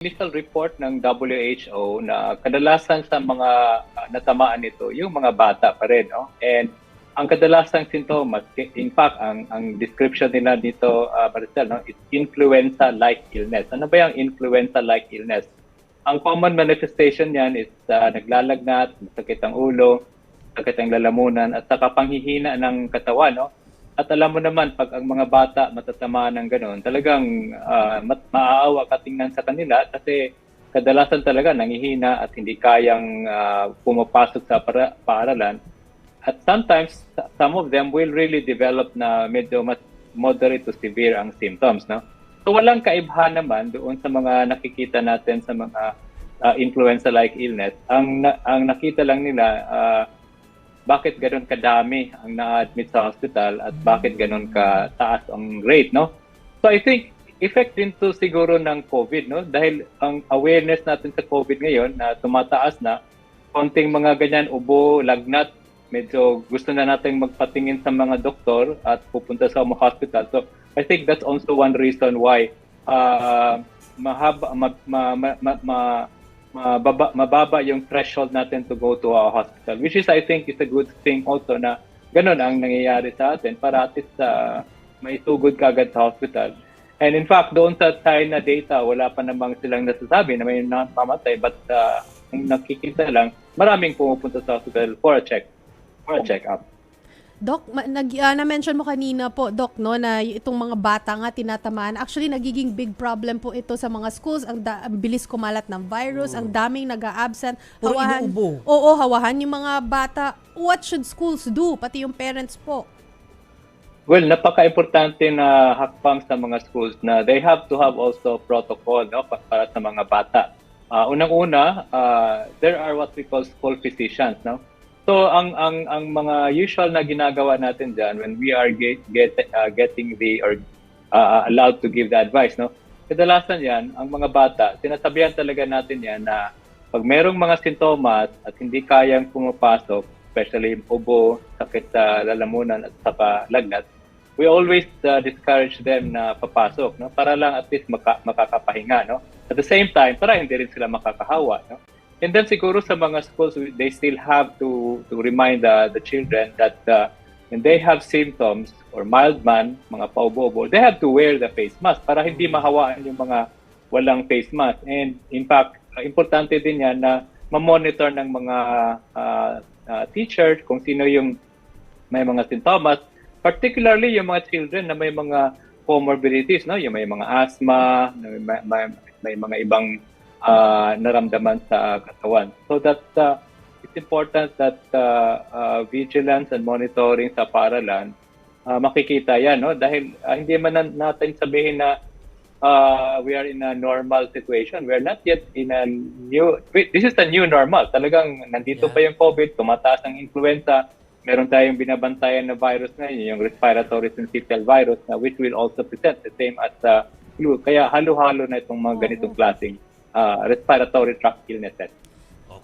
initial report ng WHO na kadalasan sa mga uh, natamaan nito, yung mga bata pa rin. No? And ang kadalasang sintomas, in fact, ang, ang description nila dito, uh, Maricel, no, is influenza-like illness. Ano ba yung influenza-like illness? Ang common manifestation niyan is uh, naglalagnat, sakit ang ulo, sakit ang lalamunan, at saka panghihina ng katawan. No? At alam mo naman, pag ang mga bata matatamaan ng gano'n, talagang uh, maaawa ka tingnan sa kanila kasi kadalasan talaga nangihina at hindi kayang uh, pumapasok sa para- paaralan. At sometimes, some of them will really develop na medyo mas moderate to severe ang symptoms. No? So walang kaibahan naman doon sa mga nakikita natin sa mga uh, influenza-like illness. Ang, ang nakita lang nila, uh, bakit ganun kadami ang na-admit sa hospital at bakit ganun ka taas ang rate, no? So I think effect din to siguro ng COVID, no? Dahil ang awareness natin sa COVID ngayon na tumataas na, konting mga ganyan, ubo, lagnat, medyo gusto na natin magpatingin sa mga doktor at pupunta sa mga hospital. So I think that's also one reason why uh, mahaba, ma, ma, ma, ma, ma mababa, mababa yung threshold natin to go to a hospital. Which is, I think, is a good thing also na ganun ang nangyayari sa atin para at least uh, may sugod kagad sa hospital. And in fact, doon sa China data, wala pa namang silang nasasabi na may namamatay but uh, nakikita lang, maraming pumupunta sa hospital for a check, for a check-up. Doc, ma- nag, uh, na-mention mo kanina po, Doc, no, na itong mga bata nga tinatamaan. Actually, nagiging big problem po ito sa mga schools. Ang, da- ang bilis kumalat ng virus, ang daming nag-a-absent. Puro Hawahan, inuubo. oo, hawahan yung mga bata. What should schools do? Pati yung parents po. Well, napaka-importante na hakbang sa mga schools na they have to have also protocol no, pa- para sa mga bata. Uh, unang-una, uh, there are what we call school physicians. No? So ang ang ang mga usual na ginagawa natin diyan when we are get, get uh, getting the or uh, allowed to give the advice no. Kadalasan 'yan ang mga bata, sinasabihan talaga natin 'yan na pag merong mga sintomas at hindi kayang pumapasok, especially ubo, sakit sa lalamunan at saka lagnat, we always uh, discourage them na papasok no para lang at least maka, makakapahinga no. At the same time, para hindi rin sila makakahawa no. And then siguro sa mga schools, they still have to to remind uh, the children that uh, when they have symptoms or mild man, mga paubo they have to wear the face mask para hindi mahawaan yung mga walang face mask. And in fact, uh, importante din yan na ma-monitor ng mga uh, uh, teachers kung sino yung may mga sintomas, particularly yung mga children na may mga comorbidities, no? yung may mga asthma, may, may, may mga ibang uh, naramdaman sa katawan. So that uh, it's important that uh, uh, vigilance and monitoring sa paralan uh, makikita yan no dahil uh, hindi man na- natin sabihin na uh, we are in a normal situation. We are not yet in a new wait, this is the new normal. Talagang nandito Yeah. pa yung COVID, tumataas ang influenza, meron tayong binabantayan na virus ngayon, yung respiratory syncytial virus na which will also present the same as uh, flu. Kaya halo-halo na itong mga ganitong klaseng uh, respiratory tract illnesses.